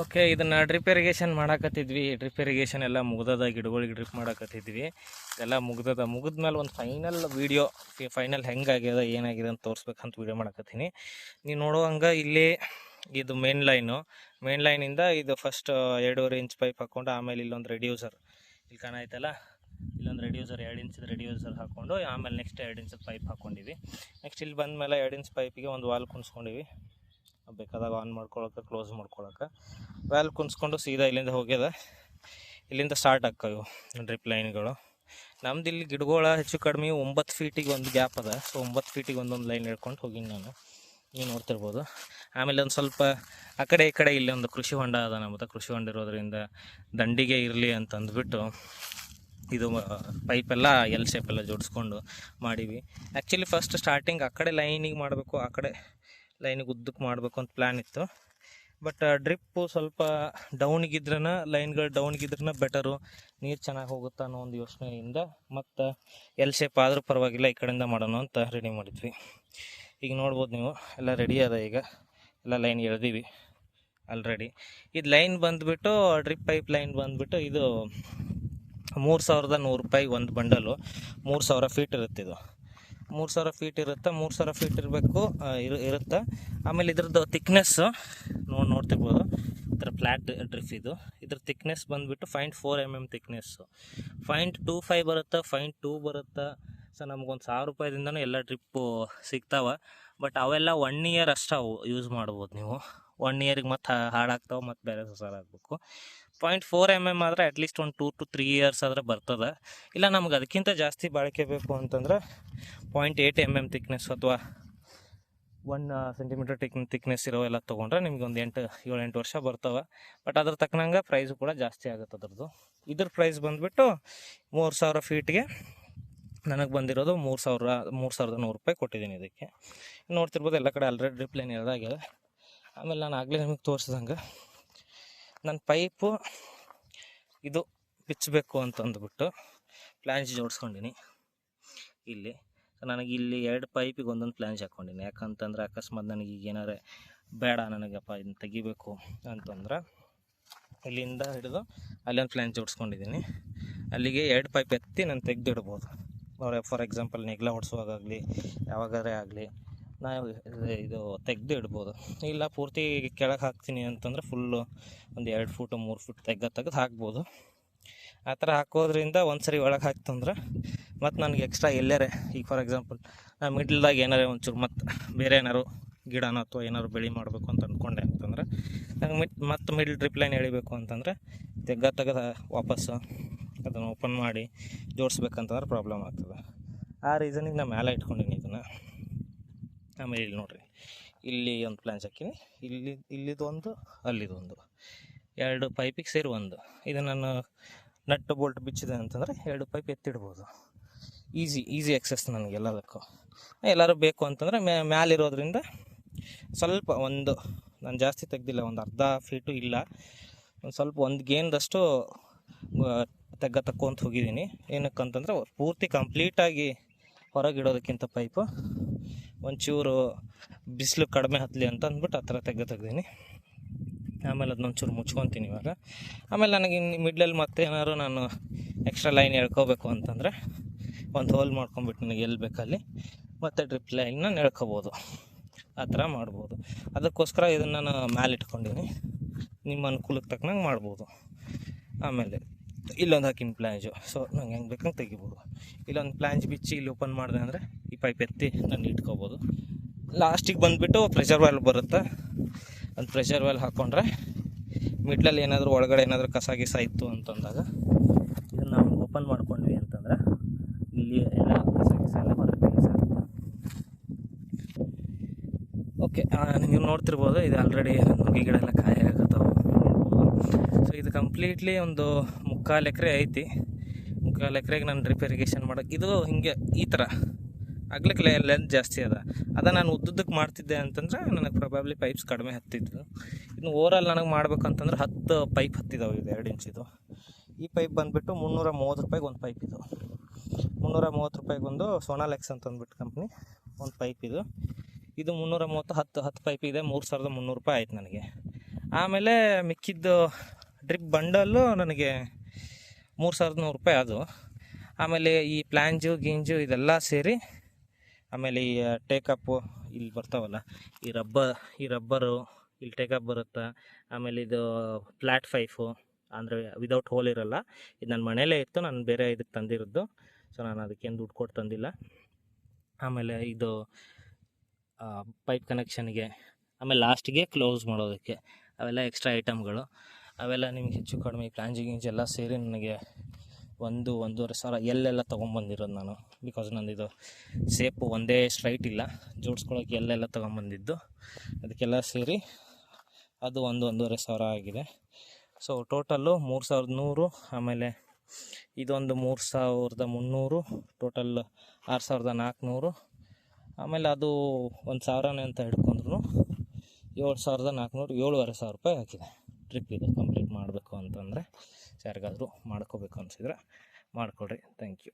Okay ಇದನ್ನ drip irrigation ಮಾಡಾಕತ್ತಿದ್ವಿ. Drip irrigation ಎಲ್ಲ ಮುಗ್ದದ, ಗಿಡಗಳಿಗೆ ಡ್ರಿಪ್ ಮಾಡಾಕತ್ತಿದ್ವಿ. ಎಲ್ಲ ಮುಗ್ದದ ಮುಗಿದ್ಮೇಲೆ ಒಂದು ಫೈನಲ್ ವೀಡಿಯೋ ಫೈನಲ್ ಹೆಂಗಾಗ್ಯದ ಏನಾಗಿದೆ ಅಂತ ತೋರಿಸ್ಬೇಕಂತ ವೀಡಿಯೋ ಮಾಡಾಕತ್ತೀನಿ. ನೀವು ನೋಡುವಂಗೆ ಇಲ್ಲಿ ಇದು ಮೇನ್ ಲೈನು ಮೇನ್ ಲೈನಿಂದ ಇದು ಫಸ್ಟ್ ಎರಡೂವರೆ ಇಂಚ್ ಪೈಪ್ ಹಾಕ್ಕೊಂಡು ಆಮೇಲೆ ಇಲ್ಲೊಂದು ರೆಡ್ಯೂಸರ್ ಇಲ್ಲಿ ಕಾಣಾಯ್ತಲ್ಲ? ಇಲ್ಲೊಂದು ರೆಡ್ಯೂಸರ್ ಎರಡು ಇಂಚದ ರೆಡ್ಯೂಸರ್ ಹಾಕ್ಕೊಂಡು ಆಮೇಲೆ ನೆಕ್ಸ್ಟ್ ಎರಡು ಇಂಚದ ಪೈಪ್ ಹಾಕ್ಕೊಂಡಿವಿ ನೆಕ್ಸ್ಟ್ ಇಲ್ಲಿ ಬಂದಮೇಲೆ ಎರಡು ಇಂಚ್ ಪೈಪಿಗೆ ಒಂದು ವಾಲ್ ಕುಣಿಸ್ಕೊಂಡಿವಿ. ಬೇಕಾದಾಗ ಆನ್ ಮಾಡ್ಕೊಳಕ್ಕೆ ಕ್ಲೋಸ್ ಮಾಡ್ಕೊಳಕ್ಕೆ ವ್ಯಾಲ್ ಕುಂಸ್ಕೊಂಡು ಸೀದಾ ಇಲ್ಲಿಂದ ಹೋಗ್ಯದ. ಇಲ್ಲಿಂದ ಸ್ಟಾರ್ಟ್ ಆಕ್ಕವು ಡ್ರಿಪ್ ಲೈನ್ಗಳು ನಮ್ದು ಇಲ್ಲಿ ಗಿಡಗಳ ಹೆಚ್ಚು ಕಡಿಮೆ ಒಂಬತ್ತು ಫೀಟಿಗೆ ಒಂದು ಗ್ಯಾಪ್ ಅದ. ಸೊ ಒಂಬತ್ತು ಫೀಟಿಗೆ ಒಂದೊಂದು ಲೈನ್ ಹಿಡ್ಕೊಂಡು ಹೋಗೀನಿ ನಾನು. ನೀವು ನೋಡ್ತಿರ್ಬೋದು. ಆಮೇಲೆ ಒಂದು ಸ್ವಲ್ಪ ಆ ಕಡೆ ಈ ಕಡೆ ಇಲ್ಲಿ ಒಂದು ಕೃಷಿ ಹೊಂಡ ಅದ ನಮ್ಮದು ಕೃಷಿ ಹೊಂಡ ಇರೋದ್ರಿಂದ ದಂಡಿಗೆ ಇರಲಿ ಅಂತ ಅಂದ್ಬಿಟ್ಟು ಇದು ಪೈಪೆಲ್ಲ ಎಲ್ ಶೇಪೆಲ್ಲ ಜೋಡಿಸ್ಕೊಂಡು ಮಾಡೀವಿ. ಆ್ಯಕ್ಚುಲಿ ಫಸ್ಟ್ ಸ್ಟಾರ್ಟಿಂಗ್ ಆ ಕಡೆ ಲೈನಿಗೆ ಮಾಡಬೇಕು, ಆ ಕಡೆ ಲೈನಿಗೆ ಉದ್ದಕ್ಕೆ ಮಾಡಬೇಕು ಅಂತ ಪ್ಲ್ಯಾನ್ ಇತ್ತು. ಬಟ್ ಡ್ರಿಪ್ಪು ಸ್ವಲ್ಪ ಡೌನಿಗಿದ್ರನ ಲೈನ್ಗಳು ಡೌನಿಗಿದ್ರನ ಬೆಟರು ನೀರು ಚೆನ್ನಾಗಿ ಹೋಗುತ್ತೆ ಅನ್ನೋ ಒಂದು ಯೋಚನೆಯಿಂದ ಮತ್ತು ಎಲ್ ಶೇಪ್ ಆದರೂ ಪರವಾಗಿಲ್ಲ ಈ ಕಡೆಯಿಂದ ಮಾಡೋಣ ಅಂತ ರೆಡಿ ಮಾಡಿದ್ವಿ. ಈಗ ನೋಡ್ಬೋದು ನೀವು, ಎಲ್ಲ ರೆಡಿ ಅದ ಈಗ. ಎಲ್ಲ ಲೈನ್ ಎಳ್ದೀವಿ ಆಲ್ರೆಡಿ ಇದು ಲೈನ್ ಬಂದುಬಿಟ್ಟು ಡ್ರಿಪ್ ಪೈಪ್ ಲೈನ್ ಬಂದುಬಿಟ್ಟು ಇದು ಮೂರು ಸಾವಿರದ ನೂರು ರೂಪಾಯಿ ಒಂದು ಬಂಡಲು ಮೂರು ಸಾವಿರ ಫೀಟ್ ಇರುತ್ತೆ ಇದು ಮೂರು ಸಾವಿರ ಫೀಟ್ ಇರುತ್ತೆ, ಮೂರು ಸಾವಿರ ಫೀಟ್ ಇರಬೇಕು ಇರು, ಇರುತ್ತೆ. ಆಮೇಲೆ ಇದ್ರದ್ದು ತಿಕ್ನೆಸ್ಸು ನೋಡಿ, ನೋಡ್ತಿರ್ಬೋದು. ಈ ಥರ ಫ್ಲ್ಯಾಟ್ ಡ್ರಿಫ್ ಇದು. ಇದ್ರ ತಿಕ್ನೆಸ್ ಬಂದುಬಿಟ್ಟು point four m m thickness point two five ಬರುತ್ತೆ ಫೈಂಟ್ ಟೂ ಬರುತ್ತೆ ಸೊ ನಮಗೊಂದು ಸಾವಿರ ರೂಪಾಯಿದಿಂದನೂ ಎಲ್ಲ ಟ್ರಿಪ್ಪು ಸಿಗ್ತಾವೆ. ಬಟ್ ಅವೆಲ್ಲ ಒನ್ ಇಯರ್ ಅಷ್ಟು ಅವು ಯೂಸ್ ಮಾಡ್ಬೋದು ನೀವು. ಒನ್ ಇಯರಿಗೆ ಮತ್ತೆ ಹಾಳಾಗ್ತಾವೆ ಮತ್ತು ಬೇರೆ ಹೊಸ ಆಗ್ಬೇಕು ಪಾಯಿಂಟ್ ಫೋರ್ ಎಂ ಎಂ ಆದರೆ ಅಟ್ಲೀಸ್ಟ್ ಒಂದು ಟೂ ಟು ತ್ರೀ ಇಯರ್ಸ್ ಆದರೆ ಬರ್ತದೆ. ಇಲ್ಲ, ನಮ್ಗೆ ಅದಕ್ಕಿಂತ ಜಾಸ್ತಿ ಬಾಳಿಕೆ ಬೇಕು ಅಂತಂದ್ರೆ point eight m m thickness ಅಥವಾ ಒನ್ ಸೆಂಟಿಮೀಟರ್ ಟಿಕ್ ತಿಕ್ನೆಸ್ ಇರೋ ಎಲ್ಲ ತೊಗೊಂಡ್ರೆ ನಿಮ್ಗೆ ಒಂದು ಎಂಟು ಏಳು ಎಂಟು ವರ್ಷ ಬರ್ತವೆ. ಬಟ್ ಅದ್ರ ತಕ್ಕನಂಗೆ ಪ್ರೈಸು ಕೂಡ ಜಾಸ್ತಿ ಆಗುತ್ತೆ ಅದ್ರದ್ದು. ಇದ್ರ ಪ್ರೈಸ್ ಬಂದುಬಿಟ್ಟು ಮೂರು ಸಾವಿರ ಫೀಟ್ಗೆ ನನಗೆ ಬಂದಿರೋದು ಮೂರು ಸಾವಿರ, ಮೂರು ಸಾವಿರದ ನೂರು ರೂಪಾಯಿ ಕೊಟ್ಟಿದ್ದೀನಿ ಇದಕ್ಕೆ. ನೋಡ್ತಿರ್ಬೋದು ಎಲ್ಲ ಕಡೆ ಆಲ್ರೆಡಿ ಡ್ರಿಪ್ ಲೈನ್ ಎಳ್ದಾಗಿದೆ ಆಮೇಲೆ ನಾನು ಆಗಲೇ ನಿಮಗೆ ತೋರಿಸ್ದಂಗೆ ನನ್ನ ಪೈಪು ಇದು ಬಿಚ್ಚಬೇಕು ಅಂತ ಅಂದ್ಬಿಟ್ಟು ಪ್ಲ್ಯಾನ್ಸ್ ಜೋಡಿಸ್ಕೊಂಡಿನಿ. ಇಲ್ಲಿ ನನಗೆ ಇಲ್ಲಿ ಎರಡು ಪೈಪಿಗೆ ಒಂದೊಂದು ಪ್ಲ್ಯಾನ್ಸ್ ಹಾಕ್ಕೊಂಡಿನಿ ಯಾಕಂತಂದ್ರೆ ಅಕಸ್ಮಾತ್ ನನಗೆ ಈಗ ಏನಾರೆ ಬೇಡ ನನಗಪ್ಪ ಇದನ್ನ ತೆಗಿಬೇಕು ಅಂತಂದ್ರೆ ಇಲ್ಲಿಂದ ಹಿಡಿದು ಅಲ್ಲೊಂದು ಪ್ಲ್ಯಾನ್ ಜೋಡಿಸ್ಕೊಂಡಿದ್ದೀನಿ ಅಲ್ಲಿಗೆ ಎರಡು ಪೈಪ್ ಎತ್ತಿ ನಾನು ತೆಗೆದಿಡ್ಬೋದು. ಫಾರ್ ಎಕ್ಸಾಂಪಲ್ ನೆಗ್ಲ ಹೊಡ್ಸುವಾಗಲಿ ಯಾವಾಗಾದ್ರೆ ಆಗಲಿ, ನಾವು ಇದು- ತೆಗೆದು ಇಡ್ಬೋದು. ಇಲ್ಲ, ಪೂರ್ತಿ ಕೆಳಗೆ ಹಾಕ್ತೀನಿ ಅಂತಂದ್ರೆ ಫುಲ್ಲು ಒಂದು ಎರಡು ಫೂಟು ಮೂರು ಫೂಟ್ ತೆಗ್ದು ತೆಗೆದು ಹಾಕ್ಬೋದು. ಆ ಥರ ಹಾಕೋದ್ರಿಂದ ಒಂದು ಸರಿ ಒಳಗೆ ಹಾಕ್ತಂದ್ರೆ, ಮತ್ತು ನನಗೆ ಎಕ್ಸ್ಟ್ರಾ ಎಲ್ಲರೇ, ಈಗ ಫಾರ್ ಎಕ್ಸಾಂಪಲ್ ನಾನು ಮಿಡ್ಲ್ದಾಗ ಏನಾರೇ ಒಂಚೂರು ಮತ್ತು ಬೇರೆ ಏನಾರು ಗಿಡನ ಅಥವಾ ಏನಾದ್ರು ಬೆಳೆ ಮಾಡಬೇಕು ಅಂತ ಅಂದ್ಕೊಂಡೆ ಅಂತಂದ್ರೆ ನಂಗೆ ಮಿಟ್ ಮತ್ತು ಮಿಡ್ಲ್ ಡ್ರಿಪ್ ಲೈನ್ ಎಳಿಬೇಕು ಅಂತಂದರೆ ತೆಗ್ಗ ತೆಗೆದ ವಾಪಸ್ಸು ಅದನ್ನು ಓಪನ್ ಮಾಡಿ ಜೋಡಿಸ್ಬೇಕಂತಂದ್ರೆ ಪ್ರಾಬ್ಲಮ್ ಆಗ್ತದೆ. ಆ ರೀಸನಿಗೆ ನಾನು ಮೇಲೆ ಇಟ್ಕೊಂಡಿನಿ ಇದನ್ನು. ಆಮೇಲೆ ಇಲ್ಲಿ ನೋಡಿರಿ. ಇಲ್ಲಿ ಒಂದು ಪ್ಲ್ಯಾನ್ಸ್ ಹಾಕಿನಿ. ಇಲ್ಲಿ ಇಲ್ಲಿದೊಂದು ಅಲ್ಲಿದೊಂದು ಎರಡು ಪೈಪಿಗೆ ಸೇರಿ ಒಂದು. ಇದು ನಾನು ನಟ್ಟು ಬೋಲ್ಟ್ ಬಿಚ್ಚಿದೆ ಅಂತಂದರೆ ಎರಡು ಪೈಪ್ ಎತ್ತಿಡ್ಬೋದು. ಈಸಿ ಈಸಿ ಎಕ್ಸೆಸ್ ನನಗೆ ಎಲ್ಲದಕ್ಕೂ. ಎಲ್ಲರೂ ಬೇಕು ಅಂತಂದರೆ ಮ್ಯಾ ಮ್ಯಾಲಿರೋದ್ರಿಂದ ಸ್ವಲ್ಪ ಒಂದು, ನಾನು ಜಾಸ್ತಿ ತೆಗ್ದಿಲ್ಲ, ಒಂದು ಅರ್ಧ ಫೀಟು ಇಲ್ಲ. ಒಂದು ಸ್ವಲ್ಪ, ಒಂದು ಗೇನ್ದಷ್ಟು ತೆಗ್ಗ ತಕ್ಕೊಂತ ಹೋಗಿದ್ದೀನಿ. ಏನಕ್ಕಂತಂದ್ರೆ ಪೂರ್ತಿ ಕಂಪ್ಲೀಟಾಗಿ ಹೊರಗಿಡೋದಕ್ಕಿಂತ ಪೈಪು ಒಂಚೂರು ಬಿಸಿಲು ಕಡಿಮೆ ಹತ್ತಲಿ ಅಂತ ಅಂದ್ಬಿಟ್ಟು ಆ ಥರ ತೆಗ್ಗ ತೆಗ್ದೀನಿ ಆಮೇಲೆ ಅದನ್ನೊಂಚೂರು ಮುಚ್ಕೊತೀನಿ ಇವಾಗ. ಆಮೇಲೆ ನನಗೆ ಇನ್ನು ಮಿಡ್ಲಲ್ಲಿ ಮತ್ತೆ ಏನಾದ್ರು ನಾನು ಎಕ್ಸ್ಟ್ರಾ ಲೈನ್ ಎಳ್ಕೋಬೇಕು ಅಂತಂದರೆ ಒಂದು ಹೋಲ್ ಮಾಡ್ಕೊಂಬಿಟ್ಟು ನನಗೆ ಎಲ್ಲಿ ಬೇಕಲ್ಲಿ ಮತ್ತೆ ಡ್ರಿಪ್ ಲೈನ್ನ ಎಳ್ಕೋಬೋದು. ಆ ಥರ ಮಾಡ್ಬೋದು. ಅದಕ್ಕೋಸ್ಕರ ಇದನ್ನು ನಾನು ಮ್ಯಾಲೆ ಇಟ್ಕೊಂಡೀನಿ ನಿಮ್ಮ ಅನುಕೂಲಕ್ಕೆ ತಕ್ಕನಂಗೆ ಮಾಡ್ಬೋದು. ಆಮೇಲೆ ಇಲ್ಲೊಂದು ಹಾಕಿನ ಪ್ಲ್ಯಾಂಜು ಸೊ ನಂಗೆ ಹೆಂಗೆ ಬೇಕಂಗೆ ತೆಗಿಬೋದು. ಇಲ್ಲೊಂದು ಪ್ಲ್ಯಾಂಜ್ ಬಿಚ್ಚಿ ಇಲ್ಲಿ ಓಪನ್ ಮಾಡಿದೆ ಅಂದರೆ ಈ ಪೈಪ್ ಎತ್ತಿ ನಾನು ಇಟ್ಕೋಬೋದು. ಲಾಸ್ಟಿಗೆ ಬಂದುಬಿಟ್ಟು ಪ್ರೆಷರ್ ವಾಲ್ ಬರುತ್ತೆ. ಒಂದು ಪ್ರೆಷರ್ ವಾಲ್ ಹಾಕ್ಕೊಂಡ್ರೆ ಮಿಡ್ಲಲ್ಲಿ ಏನಾದರೂ ಒಳಗಡೆ ಏನಾದರೂ ಕಸ ಗಿಸ ಇತ್ತು ಅಂತಂದಾಗ ಇದನ್ನು ನಾವು ಓಪನ್ ಮಾಡ್ಕೊಂಡ್ವಿ ಅಂತಂದ್ರೆ ಇಲ್ಲಿ ಎಲ್ಲ ಕಸ ಗಿಸ ಎಲ್ಲ ಬರುತ್ತೆ ಓಕೆ ನೀವು ನೋಡ್ತಿರ್ಬೋದು, ಇದು ಆಲ್ರೆಡಿ ನುಗ್ಗಿ ಗಿಡ ಎಲ್ಲ ಕಾಯಿ ಆಗುತ್ತೆ ಸೊ ಇದು ಕಂಪ್ಲೀಟ್ಲಿ ಒಂದು ಮುಕ್ಕಾಲು ಎಕರೆ ಐತಿ. ಮುಕ್ಕಾಲು ಎಕರೆಗೆ ನಾನು ರಿಪೇರಿಗೇಷನ್ ಮಾಡೋಕೆ ಇದು ಹಿಂಗೆ ಈ ಥರ. ಆಗ್ಲಿಕ್ಕೆ ಲೆಂತ್ ಜಾಸ್ತಿ ಅದ. ಅದ ನಾನು ಉದ್ದುದ್ದಕ್ಕೆ ಮಾಡ್ತಿದ್ದೆ ಅಂತಂದ್ರೆ ನನಗೆ ಪ್ರೊಬಾಬ್ಲಿ ಪೈಪ್ಸ್ ಕಡಿಮೆ ಹತ್ತಿದ್ವು. ಇನ್ನು ಓವರಾಲ್ ನನಗೆ ಮಾಡ್ಬೇಕಂತಂದ್ರೆ ಹತ್ತು ಪೈಪ್ ಹತ್ತಿದಾವೆ ಇದು ಎರಡು ಇಂಚಿದು ಈ ಪೈಪ್ ಬಂದುಬಿಟ್ಟು ಮುನ್ನೂರ ಮೂವತ್ತು ರೂಪಾಯಿಗೆ ಒಂದು ಪೈಪ್ ಇದು. ಮುನ್ನೂರ ಮೂವತ್ತು ರೂಪಾಯಿಗೆ ಒಂದು ಸೋನಾಲೆಕ್ಸ್ ಅಂತ ಅಂದ್ಬಿಟ್ಟು ಕಂಪ್ನಿ ಒಂದು ಪೈಪ್ ಇದು. ಇದು ಮುನ್ನೂರ ಮೂವತ್ತು, ಹತ್ತು ಹತ್ತು ಪೈಪ್ ಇದೆ. ಮೂರು ಸಾವಿರದ ಮುನ್ನೂರು ರೂಪಾಯಿ ಆಯ್ತು ನನಗೆ. ಆಮೇಲೆ ಮಿಕ್ಕಿದ್ದು ಡ್ರಿಪ್ ಬಂಡಲ್ಲು ನನಗೆ ಮೂರು ಸಾವಿರದ ನೂರು ರೂಪಾಯಿ ಅದು. ಆಮೇಲೆ ಈ ಪ್ಲ್ಯಾಂಜು ಗಿಂಜು ಇದೆಲ್ಲ ಸೇರಿ ಆಮೇಲೆ ಈ ಟೇಕಪ್ಪು ಇಲ್ಲಿ ಬರ್ತಾವಲ್ಲ, ಈ ರಬ್ಬರ್, ಈ ರಬ್ಬರು ಇಲ್ಲಿ ಟೇಕಪ್ ಬರುತ್ತೆ, ಆಮೇಲೆ ಇದು ಫ್ಲ್ಯಾಟ್ ಫೈಫು ಅಂದರೆ ವಿದೌಟ್ ಹೋಲ್ ಇರಲ್ಲ, ಇದು ನನ್ನ ಮನೇಲೇ ಇತ್ತು, ನಾನು ಬೇರೆ ಇದಕ್ಕೆ ತಂದಿರೋದು ಸೊ ನಾನು ಅದಕ್ಕೇನು ದುಡ್ಡು ಕೊಟ್ಟು ತಂದಿಲ್ಲ. ಆಮೇಲೆ ಇದು ಪೈಪ್ ಕನೆಕ್ಷನ್ಗೆ ಆಮೇಲೆ ಲಾಸ್ಟಿಗೆ ಕ್ಲೋಸ್ ಮಾಡೋದಕ್ಕೆ, ಅವೆಲ್ಲ ಎಕ್ಸ್ಟ್ರಾ ಐಟಮ್ಗಳು ಅವೆಲ್ಲ ನಿಮ್ಗೆ ಹೆಚ್ಚು ಕಡಿಮೆ ಪ್ಲಾಂಜಿ ಗಿಂಜಿ ಎಲ್ಲ ಸೇರಿ ನನಗೆ ಒಂದು, ಒಂದೂವರೆ ಸಾವಿರ ಎಲ್ಲೆಲ್ಲ ತೊಗೊಂಬಂದಿರೋದು ನಾನು. ಬಿಕಾಸ್ ನಂದಿದು ಸೇಪು ಒಂದೇ ಸ್ಟ್ರೈಟ್ ಇಲ್ಲ. ಜೋಡಿಸ್ಕೊಳಕ್ಕೆ ಎಲ್ಲೆಲ್ಲ ತೊಗೊಂಬಂದಿದ್ದು. ಅದಕ್ಕೆಲ್ಲ ಸೇರಿ ಅದು ಒಂದು, ಒಂದೂವರೆ ಸಾವಿರ ಆಗಿದೆ. ಸೊ ಟೋಟಲ್ಲು ಮೂರು ಸಾವಿರದ ನೂರು, ಆಮೇಲೆ ಇದೊಂದು ಮೂರು ಸಾವಿರದ ಮುನ್ನೂರು ಟೋಟಲ್ ಆರು ಸಾವಿರದ ನಾಲ್ಕುನೂರು ಆಮೇಲೆ ಅದು ಒಂದು ಸಾವಿರನೇ ಅಂತ ಹಿಡ್ಕೊಂಡ್ರು ಏಳು ಸಾವಿರದ ನಾಲ್ಕುನೂರು ಏಳುವರೆ ಸಾವಿರ ರೂಪಾಯಿ ಹಾಕಿದೆ ಟ್ರಿಪ್ ಇದು ಕಂಪ್ಲೀಟ್ ಮಾಡಬೇಕು ಅಂತಂದರೆ ಯಾರಿಗಾದರೂ ಮಾಡ್ಕೋಬೇಕು ಅನಿಸಿದ್ರೆ ಮಾಡಿಕೊಡ್ರಿ ಥ್ಯಾಂಕ್ ಯು